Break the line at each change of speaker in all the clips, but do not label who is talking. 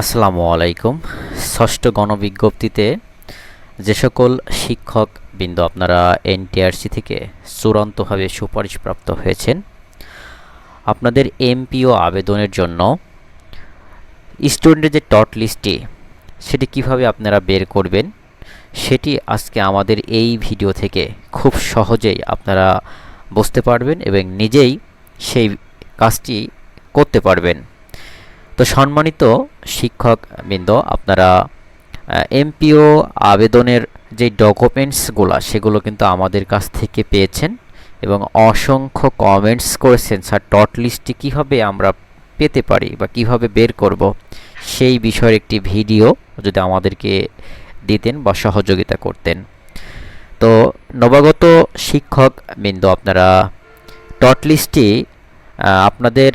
আসসালামু আলাইকুম। ষষ্ঠ গণবিজ্ঞপ্তিতে যে সকল শিক্ষক বিন্দু আপনারা এনটিআরসি থেকে চূড়ান্তভাবে সুপারিশপ্রাপ্ত হয়েছেন, আপনাদের এমপিও আবেদনের জন্য স্টুডেন্টের যে টট লিস্টটি, সেটি কীভাবে আপনারা বের করবেন, সেটি আজকে আমাদের এই ভিডিও থেকে খুব সহজেই আপনারা বুঝতে পারবেন এবং নিজেই সেই কাজটি করতে পারবেন। তো সম্মানিত শিক্ষকবৃন্দ, আপনারা এমপিও আবেদনের যে ডকুমেন্টসগুলো, সেগুলো কিন্তু আমাদের কাছ থেকে পেয়েছেন এবং অসংখ্য কমেন্টস করেছেন। স্যার ডট লিস্টটি কীভাবে আমরা পেতে পারি বা কীভাবে বের করব, সেই বিষয়ের একটি ভিডিও যদি আমাদেরকে দিতেন বা সহযোগিতা করতেন। তো নবাগত শিক্ষক শিক্ষকবৃন্দ, আপনারা ডট লিস্টটি আপনাদের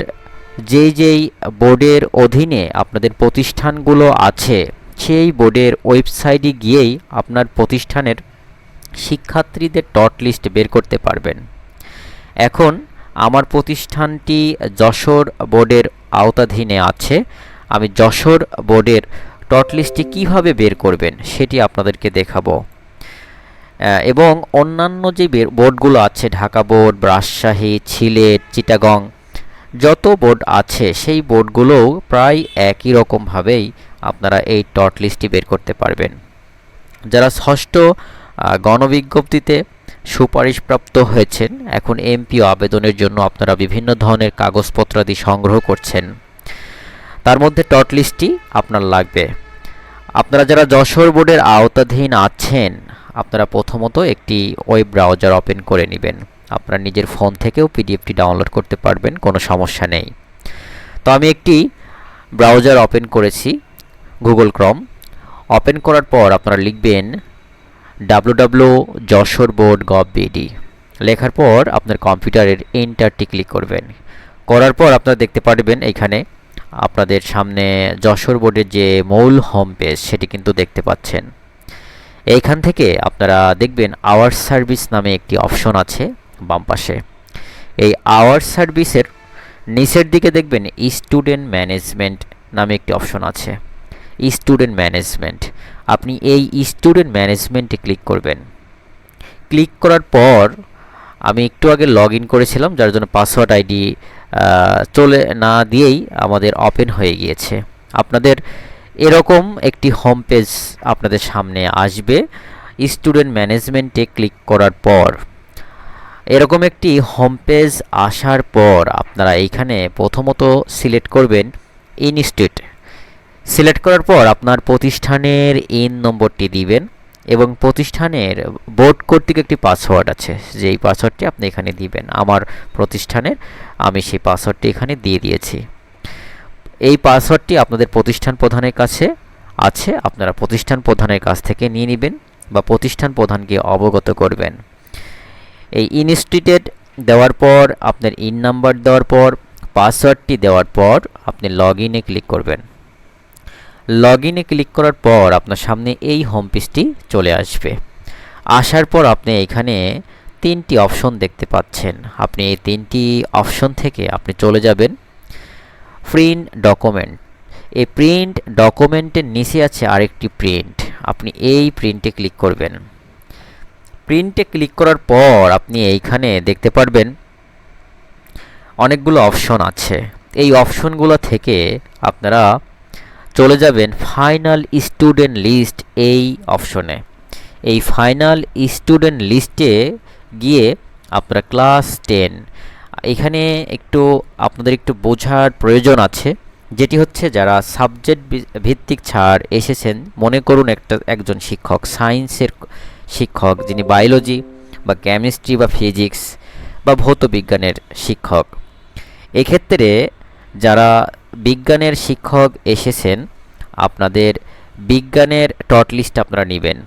যেই যেই বোর্ডের অধীনে আপনাদের প্রতিষ্ঠানগুলো আছে, সেই বোর্ডের ওয়েবসাইটে গিয়েই আপনার প্রতিষ্ঠানের শিক্ষার্থীদের ডট লিস্ট বের করতে পারবেন। এখন আমার প্রতিষ্ঠানটি যশোর বোর্ডের আওতাধীনে আছে। আমি যশোর বোর্ডের ডট লিস্টটি কীভাবে বের করবেন সেটি আপনাদেরকে দেখাবো। এবং অন্যান্য যে বোর্ডগুলো আছে, ঢাকা বোর্ড, রাজশাহী, সিলেট, চিটাগং যত বোর্ড আছে, সেই বোর্ডগুলোও প্রায় একই রকমভাবেই আপনারা এই টট লিস্টটি বের করতে পারবেন। যারা ষষ্ঠ গণবিজ্ঞপ্তিতে সুপারিশপ্রাপ্ত হয়েছেন, এখন এমপিও আবেদনের জন্য আপনারা বিভিন্ন ধরনের কাগজপত্রাদি সংগ্রহ করছেন। তার মধ্যে টট লিস্টটি আপনার লাগবে। আপনারা যারা যশোর বোর্ডের আওতাধীন আছেন আপনারা প্রথমত একটি ওয়েব ব্রাউজার ওপেন করে নেবেন। আপনার নিজের ফোন থেকেও পিডিএফটি ডাউনলোড করতে পারবেন, কোনো সমস্যা নেই। তো আমি একটি ব্রাউজার ওপেন করেছি গুগল ক্রম ওপেন করার পর আপনারা লিখবেন W Jessore board gov BD লেখার পর আপনার কম্পিউটারের এন্টারটি ক্লিক করবেন। করার পর আপনারা দেখতে পারবেন এখানে আপনাদের সামনে যশোর বোর্ডের যে মূল হোম পেজ সেটি কিন্তু দেখতে পাচ্ছেন। এইখান থেকে আপনারা দেখবেন আওয়ার সার্ভিস নামে একটি অপশন আছে বাম পাশে। এই আওয়ার সার্ভিসের নিচের দিকে দেখবেন স্টুডেন্ট ম্যানেজমেন্ট নামে একটি অপশন আছে। Student management. আপনি এই স্টুডেন্ট ম্যানেজমেন্টে ক্লিক করবেন। ক্লিক করার পর আমি একটু আগে লগ ইন করেছিলাম, যার জন্য পাসওয়ার্ড আইডি চলে না দিয়েই আমাদের ওপেন হয়ে গিয়েছে। আপনাদের এরকম একটি হোম পেজ আপনাদের সামনে আসবে। স্টুডেন্ট ম্যানেজমেন্টে ক্লিক করার পর, এরকম একটি হোম পেজ আসার পর আপনারা এইখানে প্রথমত সিলেক্ট করবেন ইনস্টিটিউট সিলেক্ট করার পর আপনার প্রতিষ্ঠানের ইন নম্বরটি দিবেন এবং প্রতিষ্ঠানের বোর্ড কর্তৃক একটি পাসওয়ার্ড আছে। যেই পাসওয়ার্ডটি আপনি এখানে দিবেন। আমার প্রতিষ্ঠানের আমি সেই পাসওয়ার্ডটি এখানে দিয়ে দিয়েছি। এই পাসওয়ার্ডটি আপনাদের প্রতিষ্ঠান প্রধানের কাছে আছে। আপনারা প্রতিষ্ঠান প্রধানের কাছ থেকে নিয়ে নেবেন বা প্রতিষ্ঠান প্রধানকে অবগত করবেন। এই ইনস্টিটিউট দেওয়ার পর, আপনার ইন নাম্বার দেওয়ার পর, পাসওয়ার্ডটি দেওয়ার পর আপনি লগ ইনে ক্লিক করবেন। লগ ইনে ক্লিক করার পর আপনার সামনে এই হোম পেজটি চলে আসবে। আসার পর আপনি এখানে তিনটি অপশন দেখতে পাচ্ছেন। আপনি এই তিনটি অপশন থেকে আপনি চলে যাবেন। প্রিন্ট ডকুমেন্ট এই প্রিন্ট ডকুমেন্টের নিচে আছে আরেকটি প্রিন্ট আপনি এই প্রিন্টে ক্লিক করবেন। প্রিন্টে ক্লিক করার পর আপনি এইখানে দেখতে পারবেন অনেকগুলো অপশন আছে। এই অপশনগুলো থেকে আপনারা চলে যাবেন ফাইনাল স্টুডেন্ট লিস্ট এই অপশনে এই ফাইনাল স্টুডেন্ট লিস্টে গিয়ে আপনারা ক্লাস টেন এখানে একটু আপনাদের একটু বোঝার প্রয়োজন আছে, যেটি হচ্ছে যারা সাবজেক্ট ভিত্তিক ছাড় এসেছেন, মনে করুন একটা, একজন শিক্ষক সায়েন্সের শিক্ষক যিনি বায়োলজি বা কেমিস্ট্রি বা ফিজিক্স বা ভৌত বিজ্ঞানের শিক্ষক। এক্ষেত্রে যারা বিজ্ঞানের শিক্ষক এসেছেন, আপনাদের বিজ্ঞানের টট লিস্ট আপনারা নেবেন।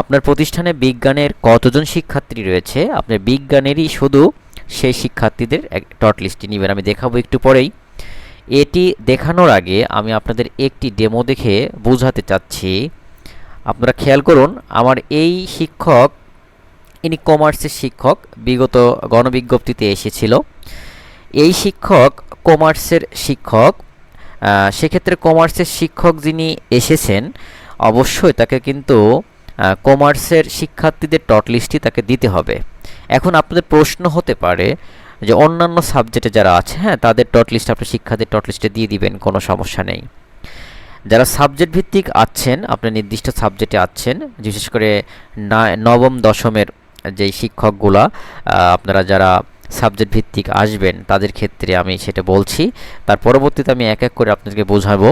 আপনার প্রতিষ্ঠানে বিজ্ঞানের কতজন শিক্ষার্থী রয়েছে? আপনার বিজ্ঞানেরই শুধু সেই শিক্ষার্থীদের টট লিস্টটি নেবেন আমি দেখাবো একটু পরেই। এটি দেখানোর আগে আমি আপনাদের একটি ডেমো দেখে বোঝাতে চাচ্ছি। আপনারা খেয়াল করুন, আমার এই শিক্ষক, ইনি কমার্সের শিক্ষক, বিগত গণবিজ্ঞপ্তিতে এসেছিল। এই শিক্ষক কমার্সের শিক্ষক সেক্ষেত্রে কমার্সের শিক্ষক যিনি এসেছেন, অবশ্যই তাকে কিন্তু কমার্সের শিক্ষার্থীদের টট লিস্টটি তাকে দিতে হবে। এখন আপনাদের প্রশ্ন হতে পারে যে অন্যান্য সাবজেক্টে যারা আছে হ্যাঁ তাদের টট লিস্ট আপনি শিক্ষার্থীর টট লিস্টে দিয়ে দিবেন, কোনো সমস্যা নেই। যারা সাবজেক্ট ভিত্তিক আছেন, আপনার নির্দিষ্ট সাবজেক্টে আছেন, বিশেষ করে নবম, দশমের যেই শিক্ষকগুলা আপনারা যারা সাবজেক্ট ভিত্তিক আসবেন, তাদের ক্ষেত্রে আমি সেটা বলছি। তার পরবর্তীতে আমি এক এক করে আপনাদেরকে বোঝাবো।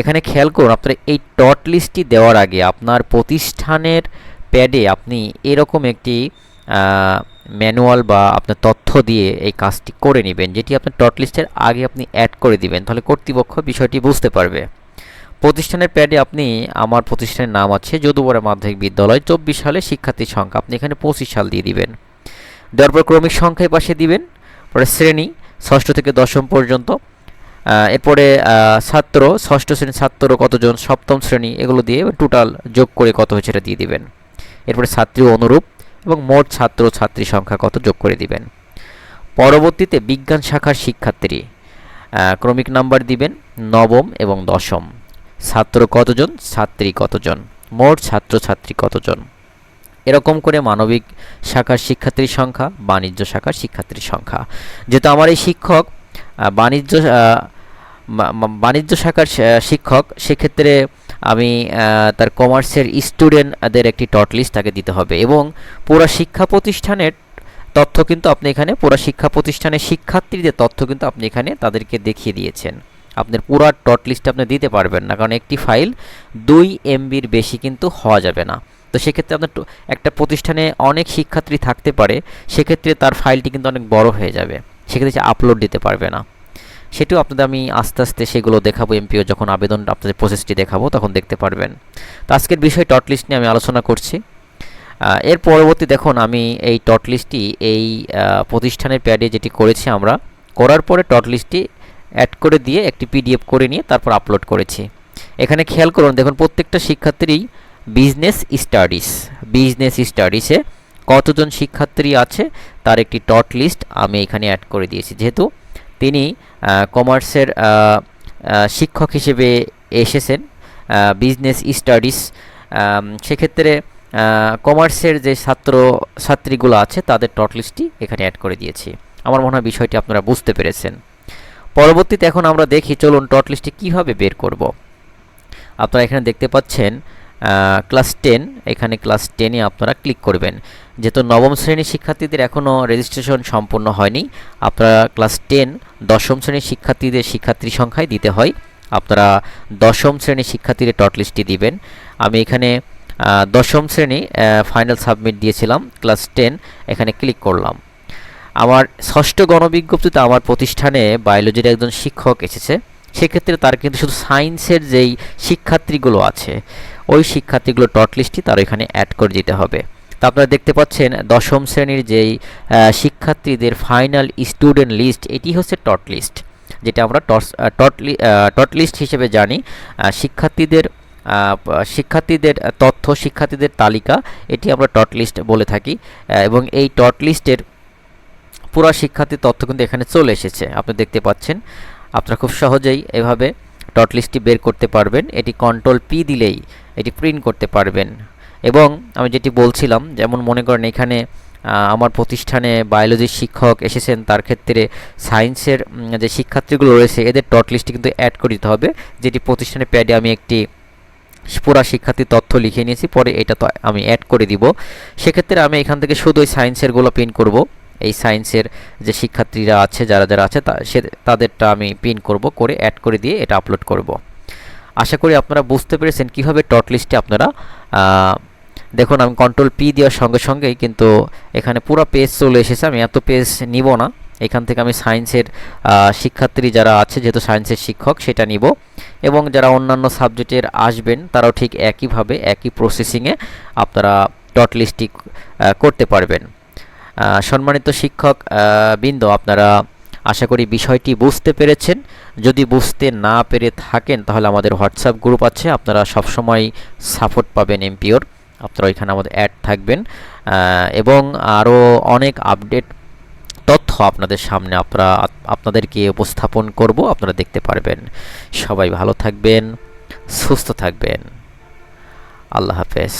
এখানে খেয়াল করুন, আপনারা এই টট লিস্টটি দেওয়ার আগে আপনার প্রতিষ্ঠানের প্যাডে আপনি এরকম একটি ম্যানুয়াল বা আপনার তথ্য দিয়ে এই কাজটি করে নেবেন, যেটি আপনার টট লিস্টের আগে আপনি অ্যাড করে দিবেন, তাহলে কর্তৃপক্ষ বিষয়টি বুঝতে পারবে। প্রতিষ্ঠানের প্যাডে আপনি, আমার প্রতিষ্ঠানের নাম আছে যদুবরা মাধ্যমিক বিদ্যালয়, চব্বিশ সালে শিক্ষার্থীর সংখ্যা, আপনি এখানে পঁচিশ সাল দিয়ে দিবেন। দেওয়ার পর ক্রমিক সংখ্যায় পাশে দিবেন, পরে শ্রেণি, ষষ্ঠ থেকে দশম পর্যন্ত এরপরে ছাত্র, ষষ্ঠ শ্রেণির ছাত্র কতজন, সপ্তম শ্রেণি, এগুলো দিয়ে টোটাল যোগ করে কত হয়েছে এটা দিয়ে দিবেন। এরপরে ছাত্রী অনুরূপ এবং মোট ছাত্র ছাত্রী সংখ্যা কত যোগ করে দিবেন? পরবর্তীতে বিজ্ঞান শাখার শিক্ষার্থী ক্রমিক নাম্বার দিবেন নবম এবং দশম। ছাত্র কতজন? ছাত্রী কতজন? মোট ছাত্র ছাত্রী কতজন? এরকম করে মানবিক শাখার শিক্ষার্থীর সংখ্যা, বাণিজ্য শাখার শিক্ষার্থীর সংখ্যা। যেহেতু আমার এই শিক্ষক বাণিজ্য বাণিজ্য শাখার শিক্ষক, সেক্ষেত্রে আমি তার কমার্সের স্টুডেন্টদের একটি টট লিস্ট তাকে দিতে হবে। এবং পুরো শিক্ষা প্রতিষ্ঠানের তথ্য কিন্তু আপনি এখানে, পুরো শিক্ষা প্রতিষ্ঠানের শিক্ষার্থীদের তথ্য কিন্তু আপনি এখানে তাদেরকে দেখিয়ে দিয়েছেন। আপনার পুরো টট লিস্ট আপনি দিতে পারবেন না, কারণ একটি ফাইল দুই এমবির বেশি কিন্তু হওয়া যাবে না। তো সেক্ষেত্রে আপনার একটা প্রতিষ্ঠানে অনেক শিক্ষার্থী থাকতে পারে, সেক্ষেত্রে তার ফাইলটি কিন্তু অনেক বড় হয়ে যাবে। সেক্ষেত্রে সে আপলোড দিতে পারবে না। সেটিও আপনাদের আমি আস্তে আস্তে সেগুলো দেখাবো এমপিও যখন আবেদন, আপনাদের প্রসেসটি দেখাবো, তখন দেখতে পারবেন। তো আজকের বিষয় টট লিস্ট নিয়ে আমি আলোচনা করছি। এর পরবর্তী দেখুন, আমি এই টট লিস্টটি এই প্রতিষ্ঠানের প্যাডে যেটি করেছি আমরা, করার পরে টট লিস্টটি অ্যাড করে দিয়ে একটি পিডিএফ করে নিয়ে তারপর আপলোড করেছি। এখানে খেয়াল করুন, দেখুন প্রত্যেকটা শিক্ষার্থীরই বিজনেস স্টাডিজ বিজনেস স্টাডিজে কতজন শিক্ষার্থী আছে, তার একটি টট লিস্ট আমি এখানে অ্যাড করে দিয়েছি। যেহেতু তিনি কমার্সের শিক্ষক হিসেবে এসেছেন বিজনেস স্টাডিজ সেক্ষেত্রে কমার্সের যে ছাত্র, ছাত্রীগুলো আছে, তাদের টট লিস্টটি এখানে অ্যাড করে দিয়েছি। আমার মনে হয় বিষয়টি আপনারা বুঝতে পেরেছেন। পরবর্তীতে এখন আমরা দেখি, চলুন টট লিস্টটি কীভাবে বের করব? আপনারা এখানে দেখতে পাচ্ছেন ক্লাস টেন এখানে ক্লাস টেনে আপনারা ক্লিক করবেন। যেহেতু নবম শ্রেণির শিক্ষার্থীদের এখনও রেজিস্ট্রেশন সম্পূর্ণ হয়নি, আপনারা ক্লাস টেন দশম শ্রেণির শিক্ষার্থীদের শিক্ষার্থী সংখ্যায় দিতে হয়। আপনারা দশম শ্রেণির শিক্ষার্থীদের টট লিস্টটি দিবেন। আমি এখানে দশম শ্রেণি ফাইনাল সাবমিট দিয়েছিলাম ক্লাস টেন এখানে ক্লিক করলাম। আমার ষষ্ঠ গণবিজ্ঞপ্তিতে আমার প্রতিষ্ঠানে বায়োলজির একজন শিক্ষক এসেছে। সেক্ষেত্রে তার কিন্তু শুধু সায়েন্সের যেই শিক্ষার্থীগুলো আছে ওই শিক্ষার্থীগুলো টট লিস্টটি তার এখানে অ্যাড করে দিতে হবে। তা আপনারা দেখতে পাচ্ছেন, দশম শ্রেণির যেই শিক্ষার্থীদের ফাইনাল স্টুডেন্ট লিস্ট এটি হচ্ছে টট লিস্ট যেটা আমরা টস টট টট লিস্ট হিসেবে জানি। শিক্ষার্থীদের শিক্ষার্থীদের তথ্য, শিক্ষার্থীদের তালিকা, এটি আমরা টট লিস্ট বলে থাকি। এবং এই টট লিস্টের পুরো শিক্ষার্থীর তথ্য কিন্তু এখানে চলে এসেছে। আপনি দেখতে পাচ্ছেন, আপনারা খুব সহজেই এভাবে ডট লিস্টটি বের করতে পারবেন। এটি কন্ট্রোল পি দিলেই এটি প্রিন্ট করতে পারবেন। এবং আমি যেটি বলছিলাম, যেমন মনে করেন এখানে আমার প্রতিষ্ঠানে বায়োলজির শিক্ষক এসেছেন, তার ক্ষেত্রে সায়েন্সের যে শিক্ষার্থীগুলো রয়েছে, এদের ডট লিস্টটি কিন্তু অ্যাড করে দিতে হবে। যেটি প্রতিষ্ঠানের প্যাডে আমি একটি পুরা শিক্ষার্থীর তথ্য লিখে নিয়েছি, পরে এটা তো আমি অ্যাড করে দিব। সেক্ষেত্রে আমি এখান থেকে শুধু ওই সায়েন্সেরগুলো পিন করব। এই সায়েন্সের যে শিক্ষার্থীরা আছে, যারা যারা আছে, তা, সে, তাদেরটা আমি প্রিন্ট করব, করে অ্যাড করে দিয়ে এটা আপলোড করব। আশা করি আপনারা বুঝতে পেরেছেন কীভাবে টট লিস্টে আপনারা দেখুন আমি কন্ট্রোল পি দেওয়ার সঙ্গে সঙ্গেই কিন্তু এখানে পুরো পেজ চলে এসেছে। আমি এত পেজ নিব না। এখান থেকে আমি সায়েন্সের শিক্ষার্থী যারা আছে, যেহেতু সায়েন্সের শিক্ষক, সেটা নিব। এবং যারা অন্যান্য সাবজেক্টের আসবেন, তারাও ঠিক একইভাবে, একই প্রসেসিংয়ে আপনারা ডট লিস্টটি করতে পারবেন। সম্মানিত শিক্ষক বৃন্দ, আপনারা আশা করি বিষয়টি বুঝতে পেরেছেন। যদি বুঝতে না পেরে থাকেন, তাহলে আমাদের হোয়াটসঅ্যাপ গ্রুপ আছে। আপনারা সবসময় সাপোর্ট পাবেন এমপিওর আপনারা ওইখানে আমাদের অ্যাড থাকবেন। এবং আরও অনেক আপডেট তথ্য আপনাদের সামনে আপনারা, আপনাদেরকে উপস্থাপন করব, আপনারা দেখতে পারবেন। সবাই ভালো থাকবেন, সুস্থ থাকবেন। আল্লাহ হাফেজ।